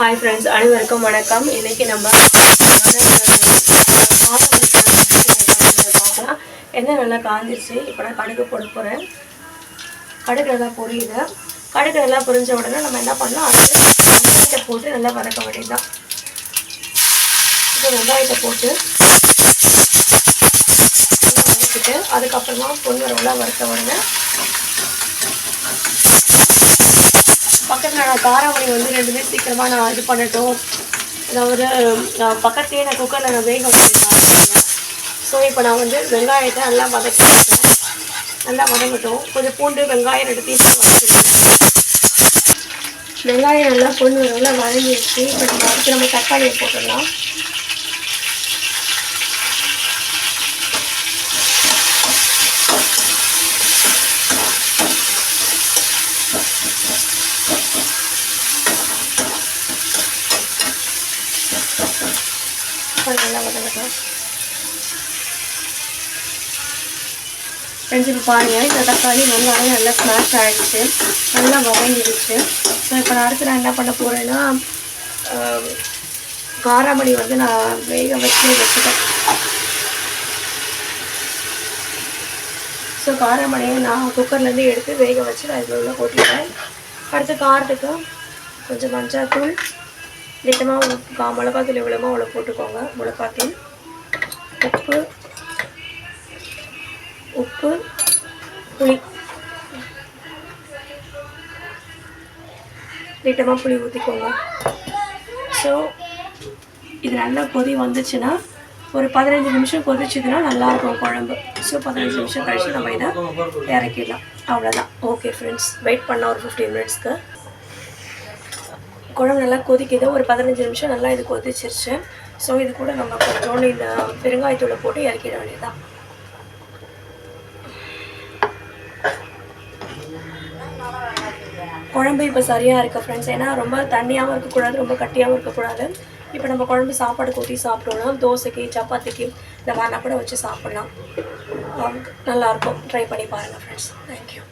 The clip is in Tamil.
ஹாய் ஃப்ரெண்ட்ஸ் அனைவருக்கும் வணக்கம். இன்றைக்கி நம்ம பார்க்கலாம் என்ன நல்லா காஞ்சிருச்சு இப்போ நான் கடுகு போட போகிறேன் கடுகு நல்லா பொரியுது. கடுகு நல்லா பொரிஞ்ச உடனே நம்ம என்ன பண்ணலாம் அடுத்து வெங்காயத்தை போட்டு நல்லா வதக்க வேண்டியதுதான். இப்போ வெங்காயத்தை போட்டு வதக்கிட்டு அதுக்கப்புறமா பொன்வரவெல்லாம் வறுத்த உடனே நான் காராமணி வந்து ரெண்டுமே சீக்கிரமாக நான் இது பண்ணட்டும். அதாவது நான் பக்கத்துலேயே நான் குக்கரில் நான் வேக வச்சுருக்கேன் ஸோ இப்போ நான் வந்து வெங்காயத்தை நல்லா வதக்கிட்டேன் நல்லா வதங்கட்டும். கொஞ்சம் பூண்டு வெங்காயம் ரெண்டுத்தையும் வதக்கிட்டேன் வெங்காயம் நல்லா பொண்ணு நல்லா வதங்கிடுச்சு. இப்போ நம்ம அதுக்கு நம்ம தக்காளியை போட்டுடலாம். தக்காளி நல்லா வதங்கட்டும் ஃப்ரெண்ட்ஸ் இப்போ பாருங்கள் இந்த தக்காளி வெங்காயம் நல்லா ஸ்மாஷ் ஆகிடுச்சு நல்லா வதங்கிடுச்சு ஸோ இப்போ நான் அடுத்து நான் என்ன பண்ண போகிறேன்னா காராமணி வந்து நான் வேக வச்சு வச்சுட்டேன். ஸோ காராமணியை நான் குக்கர்லேருந்து எடுத்து வேக வச்சு நான் இதில் உள்ள கொட்டிட்டேன். அடுத்து காரத்துக்கு கொஞ்சம் மஞ்சள் தூள் லிட்டமாக கா மிளகாத்தூள் எவ்வளோமோ அவ்வளோ போட்டுக்கோங்க. மிளகாத்தூள் உப்பு உப்பு புளி. லிட்டமாக புளி ஊற்றிக்கோங்க ஸோ இது நல்லா கொதி வந்துச்சுன்னா ஒரு பதினஞ்சு நிமிஷம் கொதிச்சுதுன்னா நல்லாயிருக்கும் குழம்பு. ஸோ பதினஞ்சு நிமிஷம் கழிச்சு நம்ம இதை இறக்கிடலாம். அவ்வளோதான் ஓகே ஃப்ரெண்ட்ஸ் வெயிட் பண்ணால் ஒரு ஃபிஃப்டீன் மினிட்ஸ்க்கு குழம்பு நல்லா கொதிக்குது. ஒரு பதினஞ்சு நிமிஷம் நல்லா இது கொதிச்சிருச்சு. ஸோ இது கூட நம்ம கொஞ்சோண்டு இந்த பெருங்காயத்தூளை போட்டு இறக்கிட வேண்டியதுதான். குழம்பு இப்போ சரியாக இருக்குது ஃப்ரெண்ட்ஸ் ஏன்னா ரொம்ப தண்ணியாகவும் இருக்கக்கூடாது ரொம்ப கட்டியாகவும் இருக்கக்கூடாது. இப்போ நம்ம குழம்பு சாப்பாடு ஊற்றி சாப்பிட்டோம்னா தோசைக்கு சப்பாத்திக்கு இந்த மாதிரிலாம் கூட வச்சு சாப்பிட்லாம். நல்லாயிருக்கும் ட்ரை பண்ணி பாருங்கள் ஃப்ரெண்ட்ஸ் தேங்க்யூ